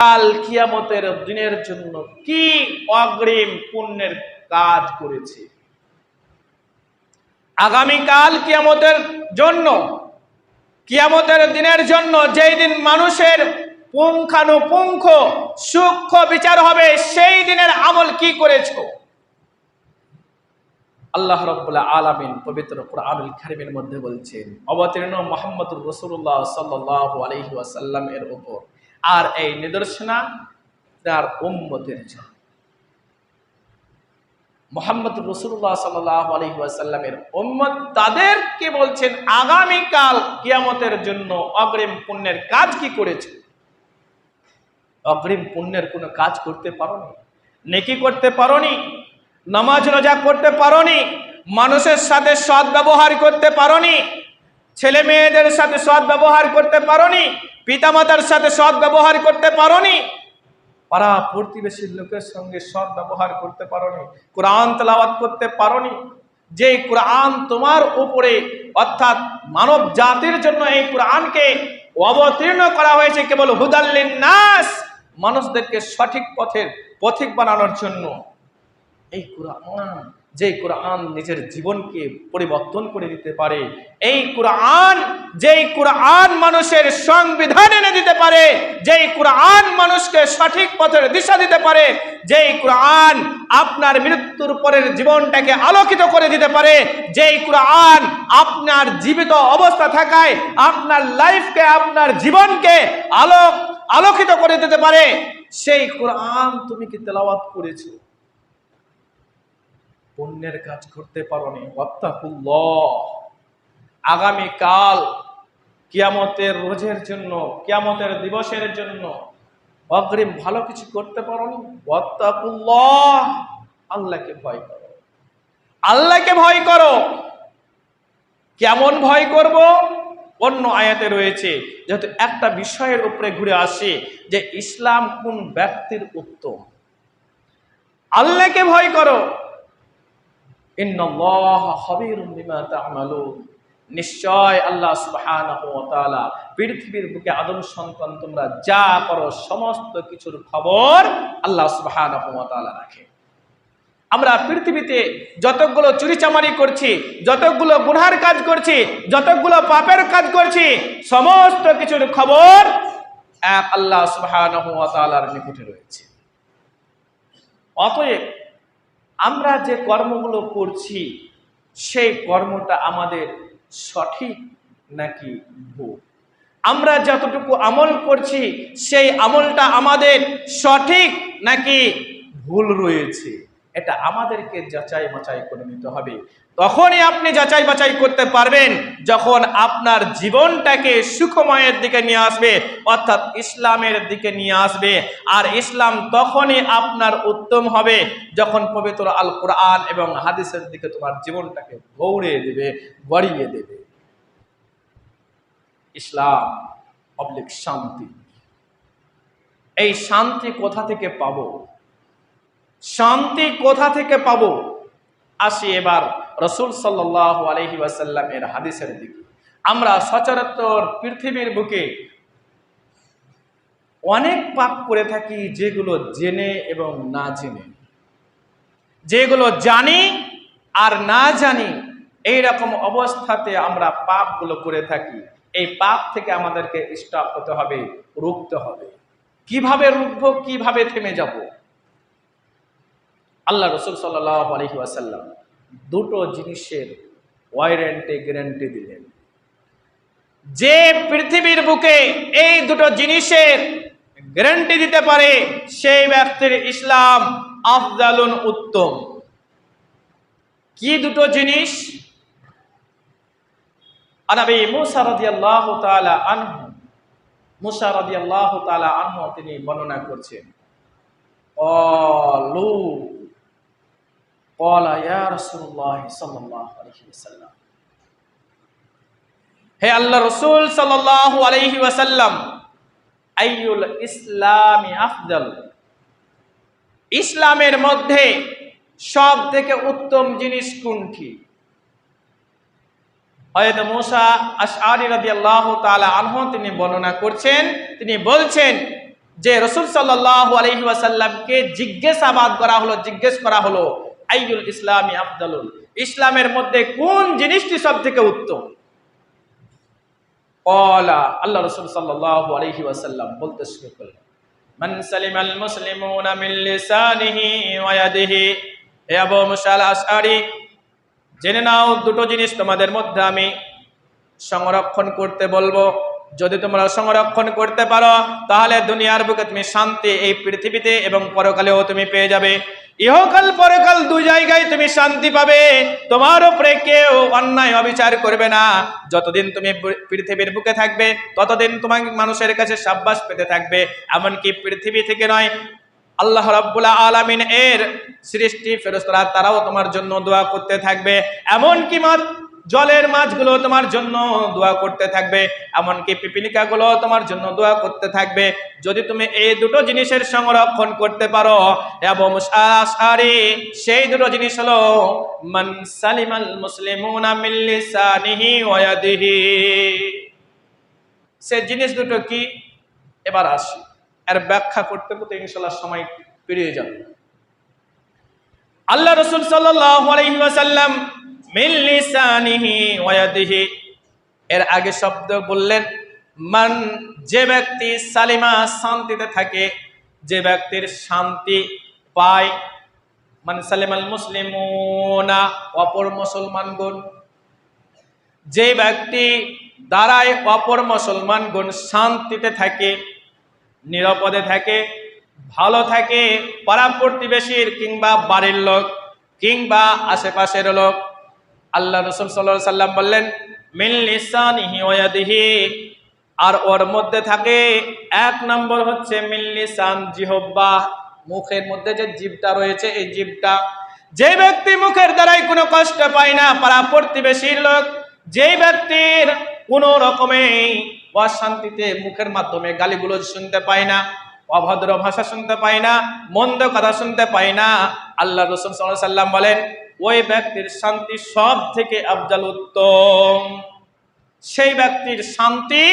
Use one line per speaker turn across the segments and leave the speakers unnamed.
কাল কিয়ামতের দিনের জন্য কি অগ্রিম পুণ্যের কাজ করেছে? আগামীকাল কিয়ামতের জন্য, কিয়ামতের দিনের জন্য যেই দিন মানুষের পুঙ্খানুপুঙ্খ সূক্ষ্ম বিচার হবে, সেই দিনের আমল কি করেছ? আল্লাহ রব্বুল্লাহ আলামিন পবিত্র কোরআনুল কারিমের মধ্যে বলছেন, অবতীর্ণ মোহাম্মদুর রসুল্লাহ সাল্লাহ আলহি ওয়াসাল্লাম এর উপর আর এই নিদর্শনা তার উম্মতের জন্য মোহাম্মদ রসুল্লাহ ওয়াসাল্লামের উম্মত তাদেরকে বলছেন, আগামীকাল কিয়ামতের জন্য অগ্রিম পুণ্যের কাজ কি করেছে? অগ্রিম পুণ্যের কোনো কাজ করতে পারোনি, নেকি করতে পারোনি, নামাজ রোজা করতে পারোনি, মানুষের সাথে সৎ ব্যবহার করতে পারোনি ছেলে মেয়েদের সাথে সৎ ব্যবহার করতে পারোনি, পিতামাতার সাথে সৎ ব্যবহার করতে পারোনি, পাড়া প্রতিবেশীর লোকের সঙ্গে সৎ ব্যবহার করতে পারোনি, কোরআন তেলাওয়াত করতে পারোনি যে কোরআন তোমার উপরে, অর্থাৎ মানব জাতির জন্য এই কোরআনকে অবতীর্ণ করা হয়েছে কেবল হুদাল্লিন নাস মানুষদেরকে সঠিক পথের পথিক বানানোর জন্য। এই কোরআন যে কোরআন নিজের জীবনকে পরিবর্তন করে দিতে পারে, এই কোরআন যেই কোরআন মানুষের সংবিধান এনে দিতে পারে, যেই কোরআন মানুষকে সঠিক পথের দিশা দিতে পারে, যেই কোরআন আপনার মৃত্যুর পরের জীবনটাকে আলোকিত করে দিতে পারে, যেই কোরআন আপনার জীবিত অবস্থা থাকায় আপনার লাইফকে, আপনার জীবনকে আলোক আলোকিত করে দিতে পারে, সেই কোরআন তুমি কি তেলাওয়াত করেছ? পুণ্যের কাজ করতে পারোনি। ওয়াত্তাকুল্লাহ। আগামীকাল কিয়ামতের রোজের জন্য, কিয়ামতের দিবসের জন্য অগ্রিম ভালো কিছু করতে পারোনি? ওয়াত্তাকুল্লাহ। আল্লাহকে ভয় করো। আল্লাহকে ভয় করো। কেমন ভয় করব? অন্য আয়াতে রয়েছে, যেহেতু একটা বিষয়ের উপরে ঘুরে আসে যে ইসলাম কোন ব্যক্তির উত্তম। আল্লাহকে ভয় করো। নিশ্চয় আল্লাহ তাআলা পৃথিবীর বুকে আদম সন্তান তোমরা যা করো সমস্ত কিছুর খবর আল্লাহ সুবহানাহু রাখে। আমরা পৃথিবীতে যতগুলো চুরিচামারি করছি, যতগুলো গুনহার কাজ করছি, যতগুলো পাপের কাজ করছি, সমস্ত কিছুর খবর এক আল্লাহ সুবহানাহু ওয়া নিকটে রয়েছে। অতএব আমরা যে কর্মগুলো করছি, সেই কর্মটা আমাদের সঠিক নাকি ভুল? আমরা যতটুকু আমল করছি, সেই আমলটা আমাদের সঠিক নাকি ভুল রয়েছে? এটা আমাদেরকে যাচাই মাচাই করে নিতে হবে। তখনই আপনি যাচাই বাছাই করতে পারবেন যখন আপনার জীবনটাকে সুখময়ের দিকে নিয়ে আসবে, অর্থাৎ ইসলামের দিকে নিয়ে আসবে। আর ইসলাম তখনই আপনার উত্তম হবে যখন পবিত্র আল কোরআন এবং হাদিসের দিকে তোমার জীবনটাকে গৌড়ে দেবে, গড়িয়ে দেবে। ইসলাম অবলিক শান্তি। এই শান্তি কোথা থেকে পাবো? শান্তি কোথা থেকে পাব? আসি এবার রসুল সাল্লাহ আলহি ওয়াসাল্লামের হাদিসের দিকে। আমরা সচরাচর পৃথিবীর বুকে অনেক পাপ করে থাকি যেগুলো জেনে এবং না জেনে। যেগুলো জানি আর না জানি এই রকম অবস্থাতে আমরা পাপগুলো করে থাকি। এই পাপ থেকে আমাদেরকে স্টপ হতে হবে, রুখতে হবে। কীভাবে রুখবো, কীভাবে থেমে যাব? আল্লাহ রসুল সাল্লাহ আলহি ওয়াসাল্লাম দুটো জিনিসের ওয়ারেন্টি গ্যারেন্টি দিলেন। যে পৃথিবীর বুকে এই দুটো জিনিসের গ্যারান্টি দিতে পারে, সেই ব্যক্তির ইসলাম আফজালুন উত্তম। কি দুটো জিনিস? আনাবি মুসা রাদিয়াল্লাহু তাআলা আনহু। মুসা রাদিয়াল্লাহু তাআলা আনহু তিনি বর্ণনা করছেন। হে আল্লাহ রসুল ইসলামি ইসলামের মধ্যে সব থেকে উত্তম জিনিস কোনটি? তাআলা আনহু, তিনি বর্ণনা করছেন, তিনি বলছেন যে রসুল সাল্লাহ আলহি ওয়াসাল্লামকে জিজ্ঞাসাবাদ করা হলো, জিজ্ঞেস করা হলো আইউল ইসলামী আফদালুল ইসলামের মধ্যে কোন জিনিসটি সব থেকে উত্তম? কলা আল্লাহ রসুল সাল্লাহ আলহি ওয়াসাল্লাম বলতে শুরু করলেন, মান সালিমাল মুসলিমুনা মিন লিসানিহি ওয়া ইয়াদিহি। হে আবু জেনে নাও দুটো জিনিস তোমাদের মধ্যে আমি সংরক্ষণ করতে বলব। যদি তোমরা সংরক্ষণ করতে পারো, তাহলে দুনিয়ার বুকে তুমি শান্তি এই পৃথিবীতে এবং পরকালেও তুমি পেয়ে যাবে। ইহকাল পরকাল দু জায়গায় তুমি শান্তি পাবে। তোমার উপরে কেউ অন্যায় অবিচার করবে না। যতদিন তুমি পৃথিবীর বুকে থাকবে, ততদিন তোমাকে মানুষের কাছে সাব্বাস পেতে থাকবে। এমনকি পৃথিবী থেকে নয়, আল্লাহ রাব্বুল আলামিন এর সৃষ্টি ফেরেশতারা তারাও তোমার জন্য দোয়া করতে থাকবে। এমনকি মাছ জলের মাছগুলো তোমার জন্য দোয়া করতে থাকবে, এমনকি পিপিলিকাগুলো তোমার জন্য দোয়া করতে থাকবে। যদি তুমি এই দুটো জিনিসের সংরক্ষণ করতে পারো, এবং সেই দুটো জিনিস হলো, মান সালিমাল সে জিনিস দুটো কি? এবার আসি। এর ব্যাখ্যা করতে করতে ইনশাল্লাহ সময় পেরিয়ে যাবে। আল্লাহ রসুল সাল্লাম এর আগে শব্দ বললেন, মান যে ব্যক্তি সালিমা শান্তিতে থাকে, যে ব্যক্তির শান্তি পায়, মান সালিমাল মুসলিমুনা, অপর মুসলমানগণ। যে ব্যক্তি দ্বারাই অপর মুসলমানগণ শান্তিতে থাকে, নিরাপদে থাকে, ভালো থাকে, পাড়া প্রতিবেশীর কিংবা বাড়ির লোক কিংবা আশেপাশের লোক আল্লাহ রসুল সাল্লাহ সাল্লাম বললেন মিল্লিসানিহি আর ওর মধ্যে থাকে এক নম্বর হচ্ছে মিল্লিসান জিহব্বা মুখের মধ্যে যে জীবটা রয়েছে, এই জীবটা যে ব্যক্তি মুখের দ্বারাই কোনো কষ্ট পায় না, পাড়া প্রতিবেশীর লোক, যেই ব্যক্তির কোনো রকমে অশান্তিতে মুখের মাধ্যমে গালিগুলো শুনতে পায় না, অভদ্র ভাষা শুনতে পায় না, মন্দ কথা শুনতে পায় না, আল্লাহ রসুল সাল্লাম বলেন ওই ব্যক্তির শান্তি সব থেকে আফজাল উত্তম। সেই ব্যক্তির শান্তি,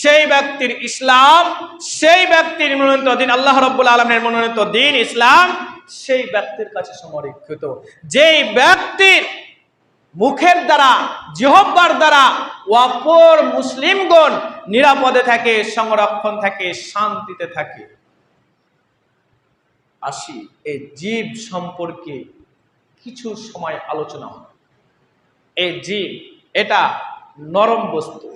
সেই ব্যক্তির ইসলাম, সেই ব্যক্তির মনোনীত দিন, আল্লাহ রব্বুল আলমের মনোনীত দিন ইসলাম, সেই ব্যক্তির কাছে সংরক্ষিত। যেই ব্যক্তির মুখের দ্বারা জিহব্বার দ্বারা অপর মুসলিমগণ নিরাপদে থাকে, সংরক্ষণ থাকে, শান্তিতে থাকে। আসি, এই জীব সম্পর্কে কিছু সময় আলোচনা হয় এই জীব এটা নরম বস্তু।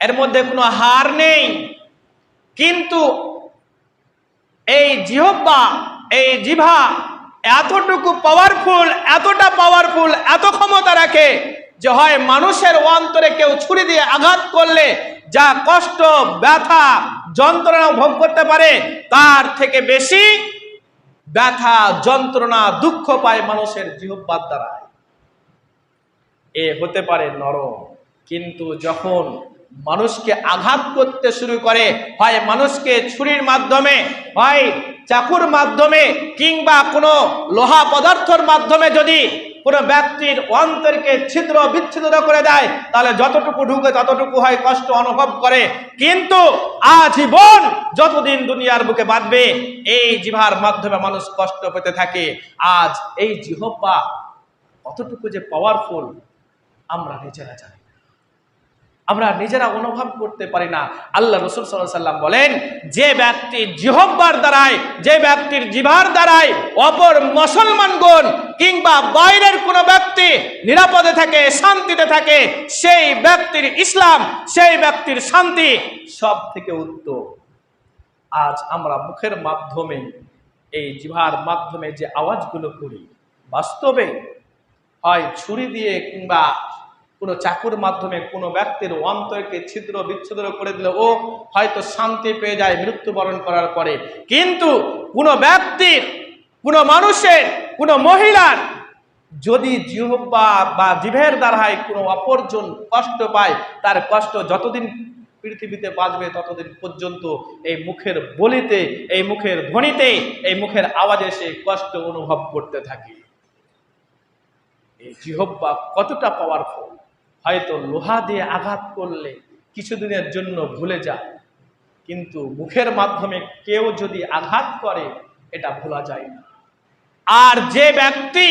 এর মধ্যে কোনো হার নেই। কিন্তু এই জিহব্বা এই জিভা এতটুকু পাওয়ারফুল এতটা পাওয়ারফুল এত ক্ষমতা রাখে যে হয় মানুষের অন্তরে কেউ ছুরি দিয়ে আঘাত করলে যা কষ্ট, ব্যথা যন্ত্রণা ভোগ করতে পারে, তার থেকে বেশি ব্যথা, যন্ত্রণা, দুঃখ পায় মানুষের জিহব্বার দ্বারা এ হতে পারে নরম, কিন্তু যখন মানুষকে আঘাত করতে শুরু করে, হয় মানুষকে ছুরির মাধ্যমে, হয় চাকুর মাধ্যমে, কিংবা কোনো লোহা পদার্থর মাধ্যমে যদি কোনো ব্যক্তির অন্তরকে ছিদ্র বিচ্ছিন্ন করে দেয়, তাহলে যতটুকু ঢুকে ততটুকু হয় কষ্ট অনুভব করে কিন্তু আজীবন যতদিন দুনিয়ার বুকে বাঁধবে, এই জিভার মাধ্যমে মানুষ কষ্ট পেতে থাকে আজ এই জিহব্বা কতটুকু যে পাওয়ারফুল আমরা নিজেরা জানি। আমরা নিজেরা অনুভব করতে পারি না। আল্লাহ রসুল সাল্লাহ সাল্লাম বলেন, যে ব্যক্তি জিহব্বার দ্বারায়, যে ব্যক্তির জিভার দ্বারায় অপর মুসলমানগণ কিংবা বাইরের কোনো ব্যক্তি নিরাপদে থাকে, শান্তিতে থাকে, সেই ব্যক্তির ইসলাম, সেই ব্যক্তির শান্তি সব থেকে উত্তম। আজ আমরা মুখের মাধ্যমে, এই জিভার মাধ্যমে যে আওয়াজগুলো করি, বাস্তবে হয় ছুরি দিয়ে কিংবা কোনো চাকুর মাধ্যমে কোনো ব্যক্তির অন্তরকে ছিদ্র বিচ্ছিদ্র করে দিলে ও হয়তো শান্তি পেয়ে যায় মৃত্যুবরণ করার পরে। কিন্তু কোনো ব্যক্তির, কোনো মানুষের, কোনো মহিলার যদি জিহ্বা বা জিভের দ্বারাই কোনো অপরজন কষ্ট পায়, তার কষ্ট যতদিন পৃথিবীতে বাঁচবে ততদিন পর্যন্ত এই মুখের বলিতে, এই মুখের ধ্বনিতে, এই মুখের আওয়াজে সে কষ্ট অনুভব করতে থাকে। এই জিহব্বা কতটা পাওয়ারফুল হয়তো লোহা দিয়ে আঘাত করলে কিছুদিনের জন্য ভুলে যায়। কিন্তু মুখের মাধ্যমে কেউ যদি আঘাত করে, এটা ভোলা যায় না। আর যে ব্যক্তি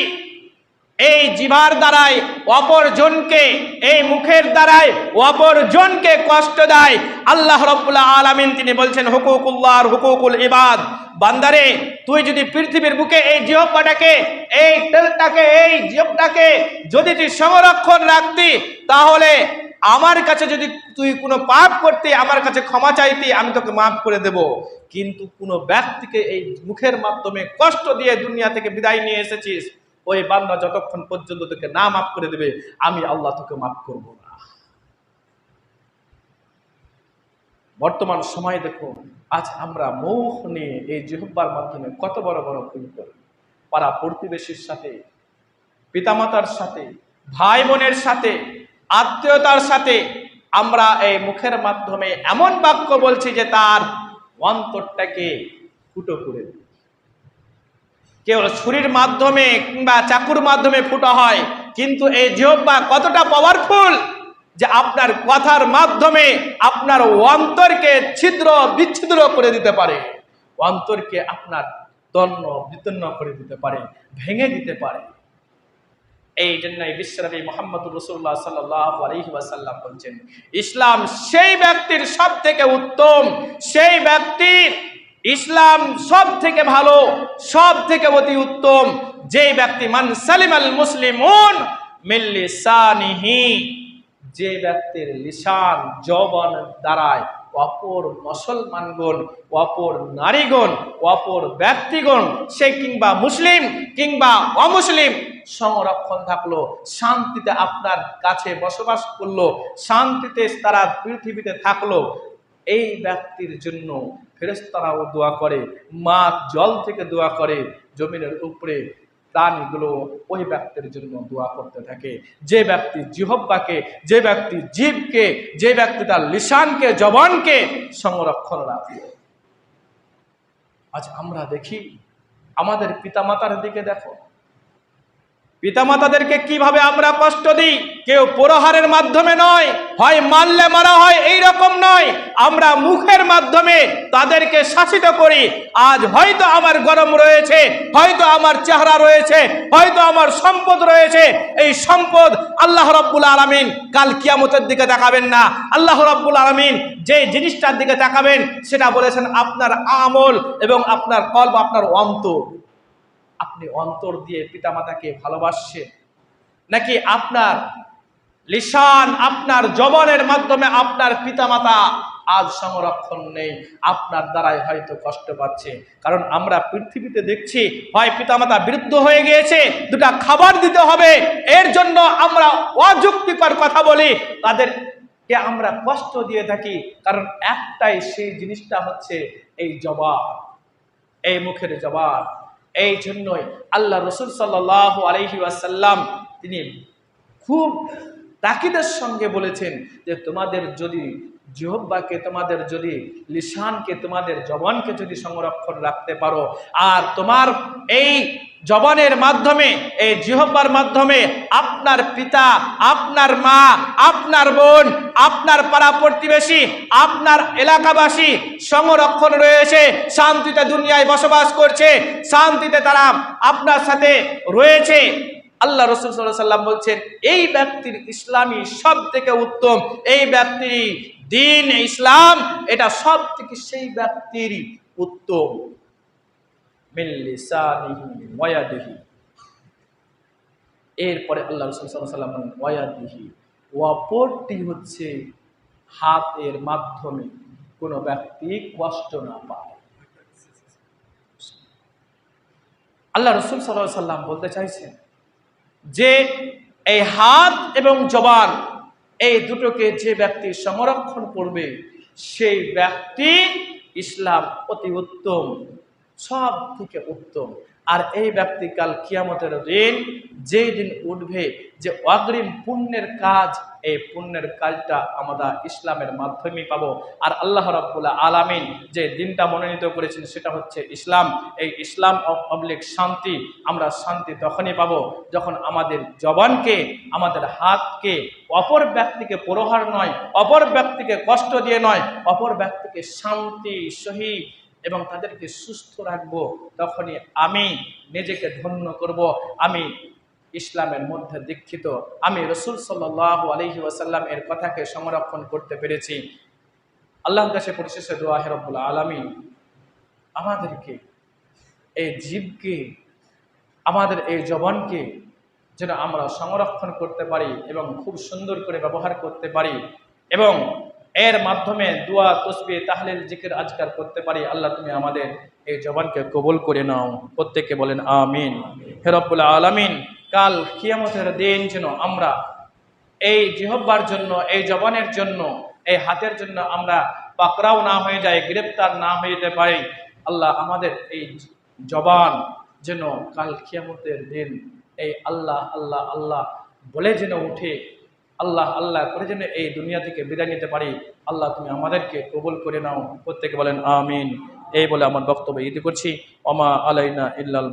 এই জিভার দ্বারায় অপরজনকে, এই মুখের দ্বারায় অপরজনকে কষ্ট দেয়, আল্লাহ রব্বুল্লাহ আলামিন তিনি বলছেন, হুকুকুল্লাহ, হুকুকুল ইবাদ। বান্দারে, তুই যদি পৃথিবীর বুকে এই জিহব্বাটাকে এই তেলটাকে, এই জিহবটাকে যদি তুই সংরক্ষণ রাখতি, তাহলে আমার কাছে যদি তুই কোনো পাপ করতে, আমার কাছে ক্ষমা চাইতি, আমি তোকে মাফ করে দেব। কিন্তু কোনো ব্যক্তিকে এই মুখের মাধ্যমে কষ্ট দিয়ে দুনিয়া থেকে বিদায় নিয়ে এসেছিস, ওই বান্দা যতক্ষণ পর্যন্ত তোকে না মাফ করে দেবে, আমি আল্লাহ তোকে মাফ করব না। বর্তমান সময় দেখুন আজ আমরা মুখ নিয়ে এই জিহব্বার মাধ্যমে কত বড় বড় ভুল করি। পাড়া প্রতিবেশীর সাথে, পিতামাতার সাথে ভাই বোনের সাথে, আত্মীয়তার সাথে আমরা এই মুখের মাধ্যমে এমন বাক্য বলছি যে তার অন্তরটাকে ফুটো করে কেউ ছুরির মাধ্যমে কিংবা চাকুর মাধ্যমে ফুটো হয়, কিন্তু এই জিহ্বা কতটা পাওয়ারফুল যে আপনার কথার মাধ্যমে আপনার অন্তরকে ছিদ্র বিচ্ছিদ্র করে দিতে পারে। অন্তরকে আপনার তন্ন বিতন্ন করে দিতে পারে, ভেঙে দিতে পারে। এই জন্যই বিশ্বনবী মোহাম্মদ রসুল্লাহ সাল্লাহ আলহি বলছেন, ইসলাম সেই ব্যক্তির সব থেকে উত্তম, সেই ব্যক্তির ইসলাম সব থেকে ভালো সব থেকে অতি উত্তম যে ব্যক্তি মান সালিম আল মিল্লিসানিহি। যে ব্যক্তির লিসান জবন দ্বারায় অপর মুসলমানগণ, অপর নারীগণ, অপর ব্যক্তিগণ, সে কিংবা মুসলিম কিংবা অমুসলিম, সংরক্ষণ থাকল, শান্তিতে আপনার কাছে বসবাস করল, শান্তিতে তারা পৃথিবীতে থাকল। এই ব্যক্তির জন্য ফেরেস্তারাও দোয়া করে মা জল থেকে দোয়া করে, জমিনের উপরে প্রাণীগুলো ওই ব্যক্তির জন্য দোয়া করতে থাকে। যে ব্যক্তি জিহব্বাকে, যে ব্যক্তি জীবকে, যে ব্যক্তি তার লিসানকে, জবানকে সংরক্ষণ রাখে। আজ আমরা দেখি, আমাদের পিতামাতার দিকে দেখো। পিতামাতাদেরকে কীভাবে আমরা কষ্ট দিই? কেউ প্রহারের মাধ্যমে নয়, হয় মারলে মারা হয় এই রকম নয়। আমরা মুখের মাধ্যমে তাদেরকে শাসিত করি। আজ হয়তো আমার গরম রয়েছে, হয়তো আমার চেহারা রয়েছে, হয়তো আমার সম্পদ রয়েছে। এই সম্পদ আল্লাহ রব্বুল আলমিন কাল কিয়ামতের দিকে দেখাবেন না। আল্লাহ রব্বুল আলমিন যে জিনিসটার দিকে তাকাবেন সেটা বলেছেন আপনার আমল এবং আপনার কল্প আপনার অন্তর আপনি অন্তর দিয়ে পিতামাতাকে ভালোবাসছেন? নাকি আপনার লিসান আপনার জবনের মাধ্যমে আপনার পিতামাতা আজ সংরক্ষণ নেই? আপনার দ্বারাই হয়তো কষ্ট পাচ্ছে। কারণ আমরা পৃথিবীতে দেখছি হয় পিতামাতা বৃদ্ধ হয়ে গিয়েছে, দুটা খাবার দিতে হবে। এর জন্য আমরা অযুক্তিকর কথা বলি। তাদেরকে আমরা কষ্ট দিয়ে থাকি। কারণ একটাই সেই জিনিসটা হচ্ছে এই জবাব এই মুখের জবাব এই জন্যই আল্লাহ রসুল সাল্লাহ আলহি আসাল্লাম তিনি খুব তাকিদের সঙ্গে বলেছেন যে তোমাদের যদি জিহব্বাকে তোমাদের যদি লিসানকে, তোমাদের জবানকে যদি সংরক্ষণ রাখতে পারো, আর তোমার এই জবানের মাধ্যমে, এই জিহব্বার মাধ্যমে আপনার পিতা, আপনার মা, আপনার বোন, আপনার পাড়া প্রতিবেশী, আপনার এলাকাবাসী সংরক্ষণ রয়েছে, শান্তিতে দুনিয়ায় বসবাস করছে, শান্তিতে তারা আপনার সাথে রয়েছে। আল্লাহ রসুল সাল্লাম বলছেন, এই ব্যক্তির ইসলামী সব থেকে উত্তম, এই ব্যক্তির দিন ইসলাম, এটা সব থেকে সেই ব্যক্তির উত্তম। ওয়াদিহি এরপরে আল্লাহ অপরটি হচ্ছে হাতের মাধ্যমে কোনো ব্যক্তি কষ্ট না পায়। আল্লাহ রসুল সাল্লাহ সাল্লাম বলতে চাইছেন যে এই হাত এবং জবান, এই দুটোকে যে ব্যক্তি সংরক্ষণ করবে, সেই ব্যক্তি ইসলাম অতি উত্তম। সব থেকে উত্তম। আর এই ব্যক্তি কাল কিয়ামতের দিন, যেই দিন উঠবে যে অগ্রিম পুণ্যের কাজ, এই পুণ্যের কাজটা আমরা ইসলামের মাধ্যমে পাবো। আর আল্লাহ রাব্বুল আলামিন যে দিনটা মনোনীত করেছেন সেটা হচ্ছে ইসলাম। এই ইসলাম অবলিক শান্তি আমরা শান্তি তখনই পাবো যখন আমাদের জবানকে, আমাদের হাতকে অপর ব্যক্তিকে প্রহার নয়, অপর ব্যক্তিকে কষ্ট দিয়ে নয়, অপর ব্যক্তিকে শান্তি সহি এবং তাদেরকে সুস্থ রাখব, তখনই আমি নিজেকে ধন্য করব। আমি ইসলামের মধ্যে দীক্ষিত। আমি রসুল সাল্লাহ আলহি ওয়াসাল্লাম এর কথাকে সংরক্ষণ করতে পেরেছি। আল্লাহর কাছে পরিশেষে দোয়া হেরবুল আলমী আমাদেরকে, এই জীবকে, আমাদের এই জবানকে যেন আমরা সংরক্ষণ করতে পারি এবং খুব সুন্দর করে ব্যবহার করতে পারি। এবং এর মাধ্যমে দোয়া, তসবি, তাহলিল, জিকির, আজকার করতে পারি। আল্লাহ তুমি আমাদের এই জবানকে কবুল করে নাও। প্রত্যেককে বলেন, আমিন। হেরব্বুল আলামিন, কাল কিয়ামতের দিন যেন আমরা এই জিহব্বার জন্য, এই জবানের জন্য, এই হাতের জন্য আমরা পাকড়াও না হয়ে যায় গ্রেপ্তার না হয়ে যেতে পারি। আল্লাহ আমাদের এই জবান যেন কাল কিয়ামতের দিন এই আল্লাহ আল্লাহ আল্লাহ বলে যেন উঠে আল্লাহ আল্লাহ করে যেন এই দুনিয়া থেকে বিদায় নিতে পারি। আল্লাহ, তুমি আমাদেরকে কবুল করে নাও। প্রত্যেকে বলেন, আমিন। এই বলে আমার বক্তব্য ইতি করছি। অমা আলাইনা ইল্লাল।